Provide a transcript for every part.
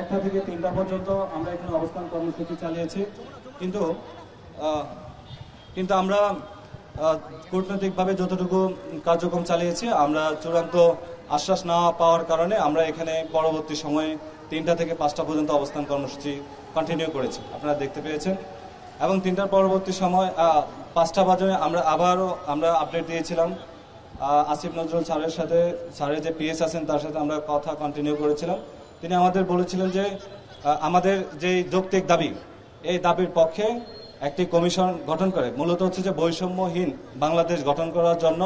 একটা থেকে তিনটা পর্যন্ত আমরা এখানে অবস্থান কর্মসূচি চালিয়েছি। কিন্তু কিন্তু আমরা কূটনৈতিকভাবে যতটুকু কার্যক্রম চালিয়েছি, আমরা চূড়ান্ত আশ্বাস না পাওয়ার কারণে আমরা এখানে পরবর্তী সময়ে তিনটা থেকে পাঁচটা পর্যন্ত অবস্থান কর্মসূচি কন্টিনিউ করেছি। আপনারা দেখতে পেয়েছেন। এবং তিনটার পরবর্তী সময় পাঁচটা বাজে আমরা আবারও আমরা আপডেট দিয়েছিলাম। আসিফ নজরুল স্যারের সাথে, স্যারের যে পিএস আছেন, তার সাথে আমরা কথা কন্টিনিউ করেছিলাম। তিনি আমাদের বলেছিলেন যে আমাদের যে যৌক্তিক দাবি, এই দাবির পক্ষে একটি কমিশন গঠন করে। মূলত হচ্ছে যে বৈষম্যহীন বাংলাদেশ গঠন করার জন্য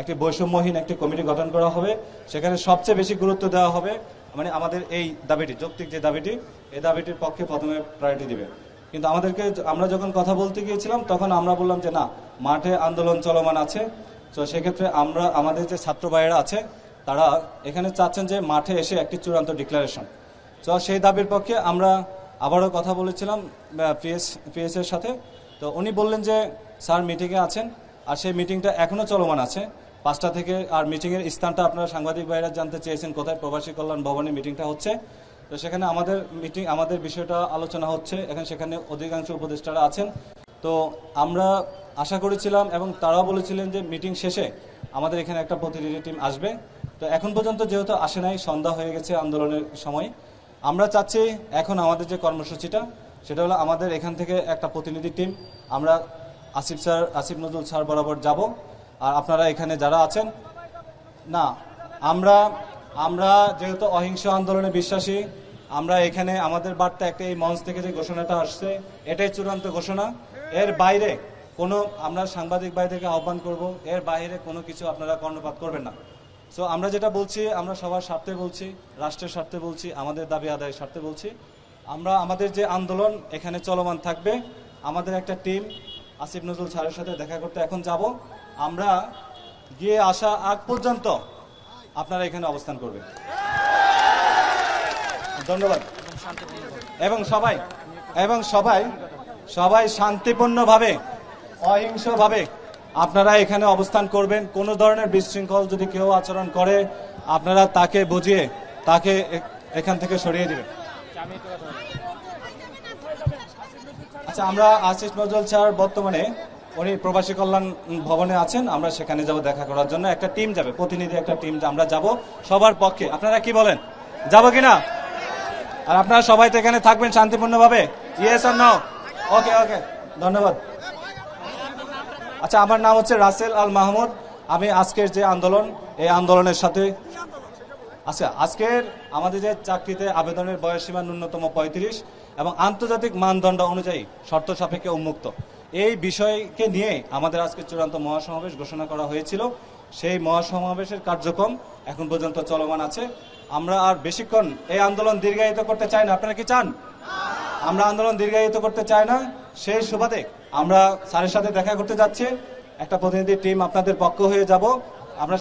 একটি বৈষম্যহীন একটি কমিটি গঠন করা হবে। সেখানে সবচেয়ে বেশি গুরুত্ব দেওয়া হবে মানে আমাদের এই দাবিটি, যৌক্তিক যে দাবিটি, এই দাবিটির পক্ষে প্রথমে প্রায়োরিটি দিবে। কিন্তু আমাদেরকে আমরা যখন কথা বলতে গিয়েছিলাম, তখন আমরা বললাম যে না, মাঠে আন্দোলন চলমান আছে। তো সেক্ষেত্রে আমরা, আমাদের যে ছাত্র ভাইয়েরা আছে তারা এখানে চাচ্ছেন যে মাঠে এসে একটি চূড়ান্ত ডিক্লারেশন তো সেই দাবির পক্ষে আমরা আবারও কথা বলেছিলাম পিএস পিএস এর সাথে। তো উনি বললেন যে, স্যার মিটিংয়ে আছেন আর সেই মিটিংটা এখনও চলমান আছে। পাঁচটা থেকে আর মিটিংয়ের স্থানটা আপনারা সাংবাদিক ভাইরা জানতে চেয়েছেন কোথায়? প্রবাসী কল্যাণ ভবনে মিটিংটা হচ্ছে। তো সেখানে আমাদের মিটিং আমাদের বিষয়টা আলোচনা হচ্ছে। এখন সেখানে অধিকাংশ উপদেষ্টারা আছেন। তো আমরা আশা করেছিলাম এবং তারাও বলেছিলেন যে মিটিং শেষে আমাদের এখানে একটা প্রতিনিধি টিম আসবে। তো এখন পর্যন্ত যেহেতু আসে নাই, সন্ধ্যা হয়ে গেছে আন্দোলনের সময়, আমরা চাচ্ছি এখন আমাদের যে কর্মসূচিটা, সেটা হলো আমাদের এখান থেকে একটা প্রতিনিধি টিম, আমরা আসিফ স্যার, আসিফ নজরুল স্যার বরাবর যাব। আর আপনারা এখানে যারা আছেন, না, আমরা আমরা যেহেতু অহিংস আন্দোলনে বিশ্বাসী, আমরা এখানে আমাদের বার্তা একটা এই মঞ্চ থেকে যে ঘোষণাটা আসছে, এটাই চূড়ান্ত ঘোষণা। এর বাইরে কোনো, আমরা সাংবাদিক ভাইদেরকে আহ্বান করব, এর বাইরে কোনো কিছু আপনারা কর্ণপাত করবেন না। সো আমরা যেটা বলছি, আমরা সবার স্বার্থে বলছি, রাষ্ট্রের স্বার্থে বলছি, আমাদের দাবি আদায়ের স্বার্থে বলছি। আমরা আমাদের যে আন্দোলন, এখানে চলমান থাকবে। আমাদের একটা টিম, আসিফ নজরুল স্যারের সাথে দেখা করতে এখন যাব। আমরা গিয়ে আসা আগ পর্যন্ত আপনারা এখানে অবস্থান করবেন। ধন্যবাদ। এবং সবাই এবং সবাই সবাই শান্তিপূর্ণভাবে, অহিংসভাবে আপনারা এখানে অবস্থান করবেন। কোনো ধরনের বিশৃঙ্খল যদি কেউ আচরণ করে, আপনারা তাকে বুঝিয়ে, তাকে এখান থেকে সরিয়ে দিবেন। আচ্ছা আমরা আশিস নজরুল স্যার বর্তমানে, উনি প্রবাসী কল্যাণ ভবনে আছেন। আমরা সেখানে যাব দেখা করার জন্য। একটা টিম যাবে, প্রতিনিধি একটা টিম, আমরা যাব সবার পক্ষে। আপনারা কি বলেন? যাব কিনা? আর আপনারা সবাই তো এখানে থাকবেন শান্তিপূর্ণভাবে? ইয়েস আর নো ওকে ওকে ধন্যবাদ। আচ্ছা আমার নাম হচ্ছে রাসেল আল মাহমুদ। আমি আজকের যে আন্দোলন, এই আন্দোলনের সাথে আচ্ছা আজকের আমাদের যে চাকরিতে আবেদনের বয়সসীমা ন্যূনতম পঁয়ত্রিশ এবং আন্তর্জাতিক মানদণ্ড অনুযায়ী শর্ত সাপেক্ষে উন্মুক্ত। এই বিষয়কে নিয়ে আমাদের আজকে চূড়ান্ত মহাসমাবেশ ঘোষণা করা হয়েছিল। সেই মহাসমাবেশের কার্যক্রম এখন পর্যন্ত চলমান আছে। আমরা আর বেশিক্ষণ এই আন্দোলন দীর্ঘায়িত করতে চাই না। আপনারা কি চান? আমরা আন্দোলন দীর্ঘায়িত করতে চাই না। সেই সুবাদে আমরা স্যারের সাথে দেখা করতে যাচ্ছি। একটা প্রতিনিধি টিম আপনাদের পক্ষ হয়ে যাব। আমরা